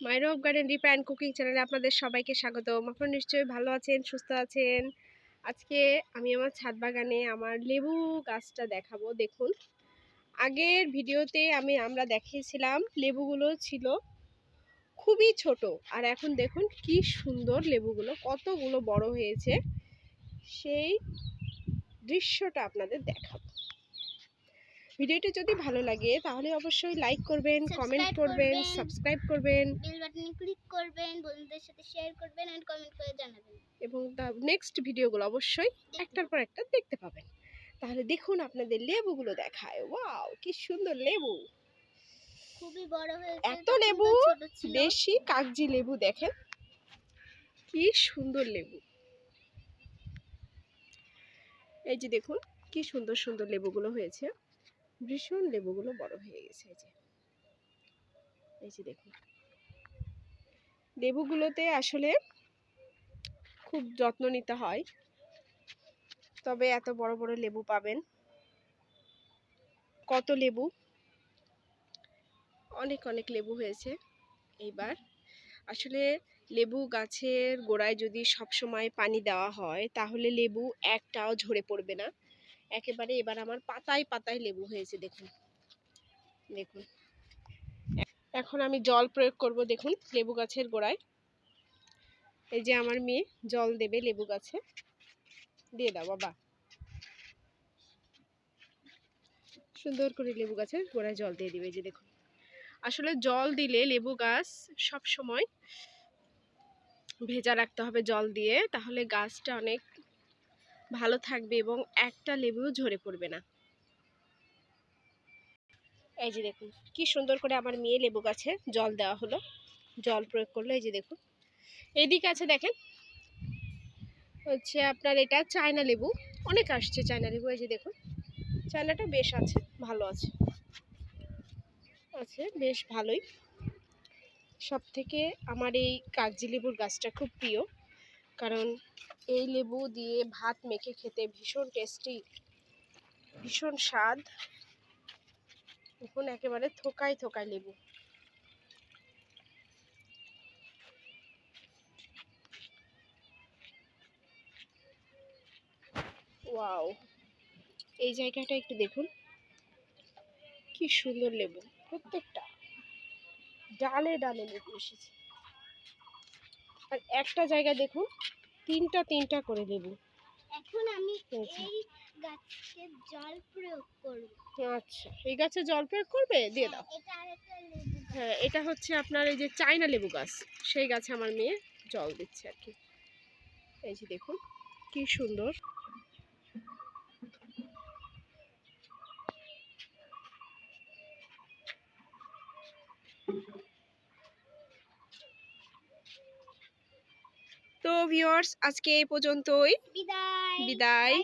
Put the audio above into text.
মাইরো of garden Ripa and cooking চ্যানেলে আপনাদের সবাইকে স্বাগতম। আপনারা নিশ্চয়ই ভালো আছেন, সুস্থ আছেন? আজকে আমি আমার ছাদ বাগানে আমার লেবু গাছটা দেখাবো। দেখুন, আগের ভিডিওতে আমি, আমরা দেখিয়েছিলাম লেবুগুলো ছিল খুবই ছোট। আর এখন দেখুন কি সুন্দর লেবুগুলো, কতগুলো বড় হয়েছে। সেই দৃশ্যটা আপনাদের দেখাবো। ভিডিওটি যদি ভালো লাগে তাহলে অবশ্যই লাইক করবেন কমেন্ট করবেন। সাবস্ক্রাইব করবেন। বেল বাটনে ক্লিক করবেন বন্ধুদের সাথে শেয়ার করবেন এন্ড কমেন্ট করে জানাবেন। এবং নেক্সট ভিডিওগুলো অবশ্যই একটার পর একটা দেখতে পাবেন। তাহলে দেখুন আপনাদের লেবুগুলো দেখায়। ওয়াও কি সুন্দর লেবু। খুবই বড় হয়েছে এত লেবু দেশি কাগজি লেবু দেখেন। কি সুন্দর লেবু। এই যে দেখুন কি সুন্দর সুন্দর লেবুগুলো হয়েছে। ভীষণ লেবুগুলো বড় হয়ে গেছে, এই যে। এই যে দেখুন। লেবুগুলোতে আসলে খুব যত্ন নিতে হয়। তবে এত বড় বড় লেবু পাবেন। কত লেবু? অনেক অনেক লেবু হয়েছে এইবার। আসলে লেবু গাছের গোড়ায় যদি সব সময় পানি দেওয়া হয়, তাহলে লেবু একটাও ঝরে পড়বে না। একেবারে এবার আমার পাতায় পাতায় লেবু হয়েছে, দেখুন। দেখুন। এখন আমি জল প্রয়োগ করব, দেখুন, লেবু গাছের গোড়ায়। এই যে আমার মেয়ে জল দেবে লেবু গাছে। দিয়ে দাও, বাবা। সুন্দর করে লেবু গাছের গোড়ায় জল দিয়ে দিবে যে দেখুন। আসলে জল দিলে লেবু গাছ সব সময় ভেজা রাখতে হবে জল দিয়ে, তাহলে গাছটা অনেক ভালো থাকবে এবং একটা লেবুও ঝরে পড়বে না। এই যে দেখুন, কি সুন্দর করে আমার মেয়ে লেবু গাছে জল দেওয়া হলো। জল প্রয়োগ করল, এই যে দেখুন। এদিকে আছে দেখেন, হচ্ছে আপনার এটা চায়না লেবু। অনেক আসছে চায়না লেবু, এই যে দেখুন। চায়নাটা বেশ আছে, ভালো আছে। আছে, বেশ ভালোই। সব থেকে আমার এই কাগজি লেবুর গাছটা খুব প্রিয়। কারণ এই লেবু দিয়ে ভাত মেখে খেতে ভীষণ টেস্টি ভীষণ স্বাদ। এখন একেবারে থোকায় থোকায় লেবু। ওয়াও! এই জায়গাটা একটু দেখুন। কি সুন্দর লেবু, প্রত্যেকটা। ডালে ডালে লেবু এসেছে। আর একটা জায়গায় দেখুন তিনটা তিনটা করে লেবু এখন আমি এই গাছকে জল প্রয়োগ করব। আচ্ছা এই গাছে জল প্রয়োগ করবে? দিয়ে দাও। লেবু গাছ। হ্যাঁ এটা হচ্ছে আপনার এই যে চায়না লেবু গাছ সেই গাছে আমার মেয়ে জল দিচ্ছে আর কি। এই যে দেখুন কি সুন্দর। তো ভিউয়ার্স আজকে এই পর্যন্তই। বিদায়। বিদায়।